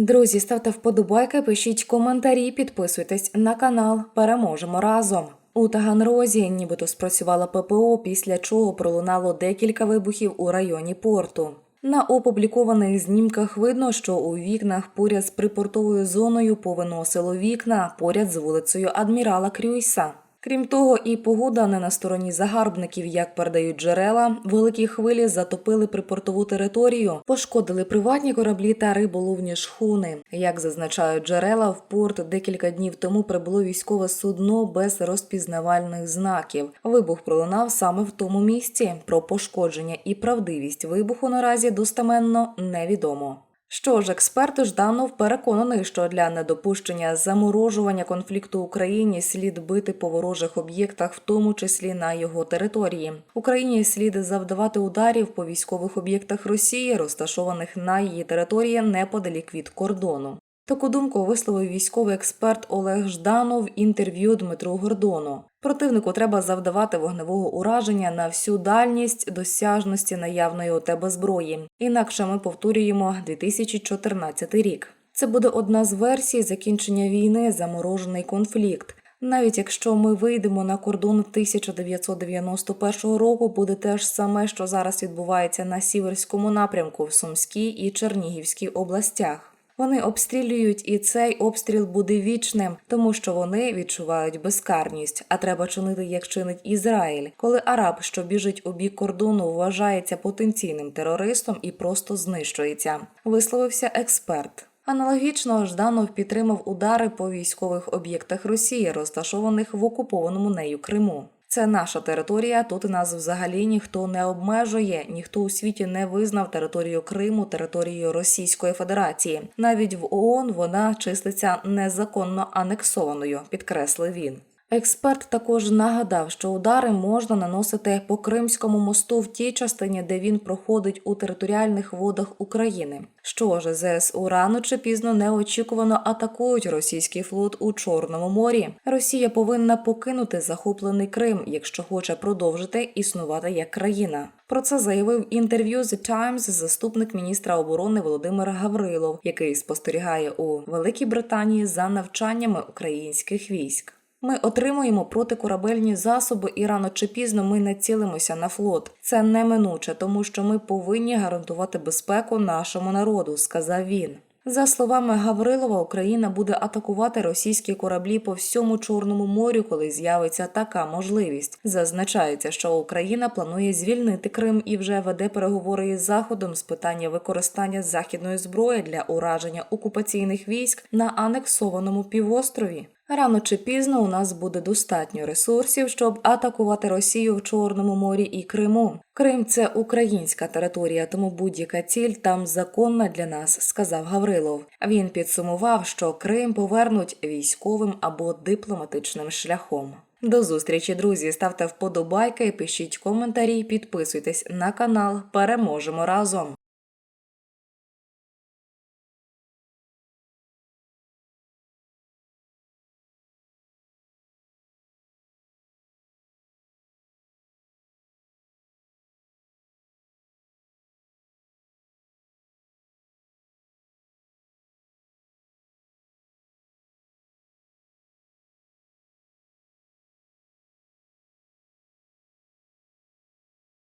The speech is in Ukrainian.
Друзі, ставте вподобайки, пишіть коментарі, підписуйтесь на канал. Переможемо разом. У Таганрозі нібито спрацювала ППО, після чого пролунало декілька вибухів у районі порту. На опублікованих знімках видно, що у вікнах поряд з припортовою зоною повиносило вікна поряд з вулицею адмірала Крюйса. Крім того, і погода не на стороні загарбників, як передають джерела. Великі хвилі затопили припортову територію, пошкодили приватні кораблі та риболовні шхуни. Як зазначають джерела, в порт декілька днів тому прибуло військове судно без розпізнавальних знаків. Вибух пролунав саме в тому місці. Про пошкодження і правдивість вибуху наразі достеменно невідомо. Що ж, експерт Жданов переконаний, що для недопущення заморожування конфлікту Україні слід бити по ворожих об'єктах, в тому числі на його території. Україні слід завдавати ударів по військових об'єктах Росії, розташованих на її території неподалік від кордону. Таку думку висловив військовий експерт Олег Жданов в інтерв'ю Дмитру Гордону. Противнику треба завдавати вогневого ураження на всю дальність досяжності наявної у тебе зброї. Інакше ми повторюємо 2014 рік. Це буде одна з версій закінчення війни, заморожений конфлікт. Навіть якщо ми вийдемо на кордон 1991 року, буде те ж саме, що зараз відбувається на сіверському напрямку в Сумській і Чернігівській областях. Вони обстрілюють, і цей обстріл буде вічним, тому що вони відчувають безкарність. А треба чинити, як чинить Ізраїль, коли араб, що біжить у бік кордону, вважається потенційним терористом і просто знищується. Висловився експерт. Аналогічно Жданов підтримав удари по військових об'єктах Росії, розташованих в окупованому нею Криму. Це наша територія. Тут нас взагалі ніхто не обмежує, ніхто у світі не визнав територію Криму територією Російської Федерації. Навіть в ООН вона числиться незаконно анексованою, підкреслив він. Експерт також нагадав, що удари можна наносити по Кримському мосту в тій частині, де він проходить у територіальних водах України. Що ж, ЗСУ рано чи пізно неочікувано атакують російський флот у Чорному морі. Росія повинна покинути захоплений Крим, якщо хоче продовжити існувати як країна. Про це заявив інтерв'ю The Times заступник міністра оборони Володимир Гаврилов, який спостерігає у Великій Британії за навчаннями українських військ. Ми отримуємо протикорабельні засоби, і рано чи пізно ми націлимося на флот. Це неминуче, тому що ми повинні гарантувати безпеку нашому народу, сказав він. За словами Гаврилова, Україна буде атакувати російські кораблі по всьому Чорному морю, коли з'явиться така можливість. Зазначається, що Україна планує звільнити Крим і вже веде переговори із Заходом з питання використання західної зброї для ураження окупаційних військ на анексованому півострові. Рано чи пізно у нас буде достатньо ресурсів, щоб атакувати Росію в Чорному морі і Криму. Крим це українська територія, тому будь-яка ціль там законна для нас, сказав Гаврилов. Він підсумував, що Крим повернуть військовим або дипломатичним шляхом. До зустрічі, друзі. Ставте вподобайки, пишіть коментарі, підписуйтесь на канал. Переможемо разом.